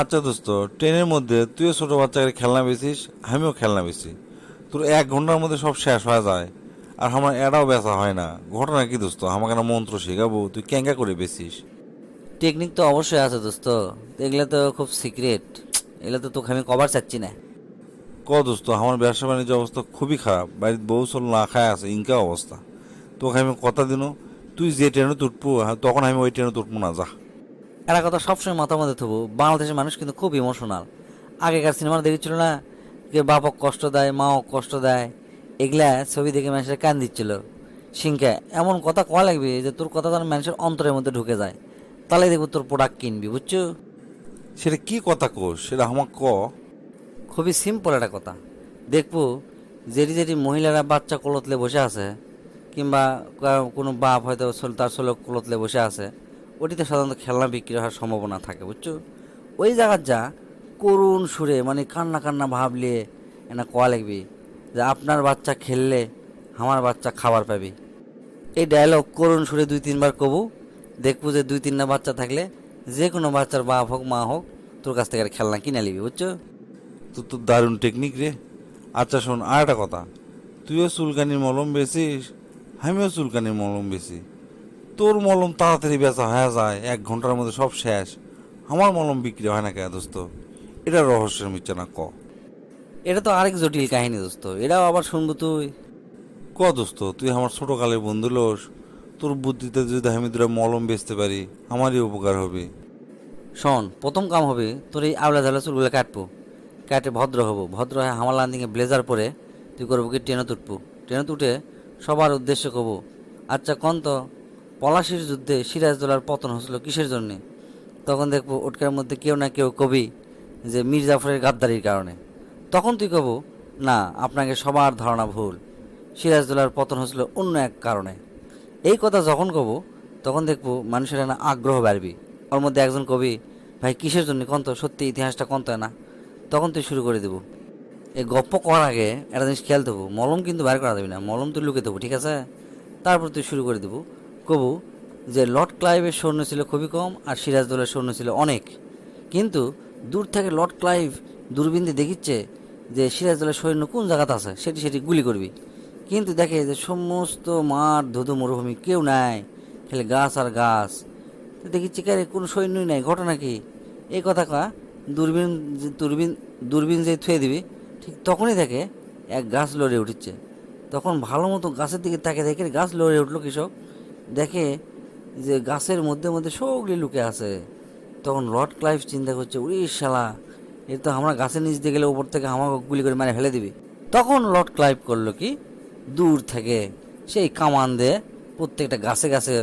আচ্ছা দোস্ত ট্রেনের মধ্যে তুইও ছোটো বাচ্চাকে খেলনা বেছিস আমিও খেলনা বেছি তোর এক ঘণ্টার মধ্যে সব শেষ হয়ে যায়। আর আমার এটাও বেচা হয় না। ঘটনা কি দোস্ত? আমাকে না মন্ত্র শেখাবো তুই ক্যাঙ্গা করে বেছিস টেকনিক তো অবশ্যই আছে দোস্ত। এগুলো তো খুব সিক্রেট। এগুলো তো তোকে আমি কভার চাচ্ছি না। ক দোস্ত আমার ব্যবসা বাণিজ্য অবস্থা খুবই খারাপ। বাড়ির বউ চল না খায় আছে ইনকা অবস্থা। তোকে আমি কথা দিন তুই যে ট্রেনে তুটবো হ্যাঁ, তখন আমি ওই ট্রেনে তুটবো না যা। এরা কথা সবসময় মাথার মধ্যে থবো। বাংলাদেশের মানুষ কিন্তু খুব ইমোশনাল আগেকার সিনেমা দেখেছিল না যে বাপক কষ্ট দেয় মাও কষ্ট দেয়। এগুলা ছবি দেখে মানুষের কান দিচ্ছিল। সিংকা এমন কথা কয়া লাগবে যে তোর কথা যেন মানুষের অন্তরের মধ্যে ঢুকে যায়। তাহলে দেখব তোর প্রোডাক্ট কিনবি বুঝছ? সেটা কি কথা কোস সেটা আমার ক? খুবই সিম্পল একটা কথা। দেখব যেটি যেটি মহিলারা বাচ্চা কলতলে বসে আছে কিংবা কা- কোনো বাপ হয়তো তার ছোলো কলতলে বসে আছে ওটিতে সাধারণত খেলনা বিক্রি হওয়ার সম্ভাবনা থাকে, বুঝছ? ওই জায়গার যা, করুণ সুরে মানে কান্না কান্না ভাবলে এনা কোয়া লাগবি যে আপনার বাচ্চা খেললে আমার বাচ্চা খাবার পাবে। এই ডায়লগ করুণ সুরে দুই তিনবার কবু, দেখব যে দুই তিনটা বাচ্চা থাকলে যে কোনো বাচ্চার বাপ হোক, মা হোক, তোর কাছ থেকে খেলনা কিনে নিবি, বুঝছ? তো তোর দারুণ টেকনিক রে। আচ্ছা শোন আর একটা কথা। তুইও চুলকানির মলম বেচিস, আমিও চুলকানির মলম বেশি তোর মলম তাড়াতাড়ি বেচা হয়ে যায় এক ঘণ্টার মধ্যে সব শেষ। আমার মলম বিক্রি হয় না কে দোস্ত? এটা রহস্যের মিচ্ছে না ক? এটা তো আরেক জটিল কাহিনী দোস্ত। এটাও আবার শুনব তুই। ক দোস্ত? তুই আমার ছোট কালের বন্ধু লোস। তোর বুদ্ধিতে যদি আমি দুটা মলম বেচতে পারি আমারই উপকার হবে। শোন প্রথম কাম হবে তোর এই আবলা ঝালা চুলগুলো কাটবো। কাটে ভদ্র হব। ভদ্র হয়ে হামার লান্দিকে ব্লেজার পরে তুই করব কি ট্রেনে তুটবো? ট্রেনে তুটে সবার উদ্দেশ্যে কব আচ্ছা কন তো? পলাশির যুদ্ধে সিরাজদৌলার পতন হয়েছিল কিসের জন্যে? তখন দেখব ওটকার মধ্যে কেউ না কেউ কবি যে মীর জাফরের গাদ্দারির কারণে। তখন তুই কব, না, আপনাকে সবার ধারণা ভুল। সিরাজদৌলার পতন হয়েছিল অন্য এক কারণে। এই কথা যখন কব, তখন দেখব মানুষের না আগ্রহ বাড়বি। ওর মধ্যে একজন কবি, ভাই, কিসের জন্য কন্ত? সত্যি ইতিহাসটা কন্ত না? তখন তুই শুরু করে দেবো। এই গপ্প করার আগে একটা জিনিস খেয়াল দেবো, মলম কিন্তু বাইর করা দেবি না, মলম তুই লুকে দেবো, ঠিক আছে? তারপর তুই শুরু করে দেবো। কবু যে লর্ড ক্লাইভের সৈন্য ছিল খুবই কম আর সিরাজদৌলের সৈন্য ছিল অনেক। কিন্তু দূর থেকে লর্ড ক্লাইভ দূরবীন দিয়ে দেখিচ্ছে যে সিরাজদৌলের সৈন্য কোন জায়গাতে আছে, সেটি সেটি গুলি করবি। কিন্তু দেখে যে সমস্ত মাঠ ধুধু মরুভূমি কেউ নাই, খালি গাছ আর গাছ। তো দেখি চিকারে কোনো সৈন্যই নাই, ঘটনা কি? এই কথা কা দূরবীন যে- দূরবীন দূরবীন যে থুয়ে দিবি, ঠিক তখনই দেখে এক গাছ লড়ে উঠছে। তখন ভালো মতো গাছের দিকে তাকে দেখে গাছ লড়ে উঠল কৃষক। দেখে যে গাছের মধ্যে মধ্যে সবগুলি লুকে আছে। তখন লর্ড ক্লাইভ চিন্তা করছে, উড়ি শালা, এ তো আমরা গাছের নিচ দিয়ে গেলে উপর থেকে আমাকে গুলি করে মানে ফেলে দিবি। তখন লর্ড ক্লাইভ করল কি, দূর থেকে সেই কামান দিয়ে প্রত্যেকটা গাছে গাছে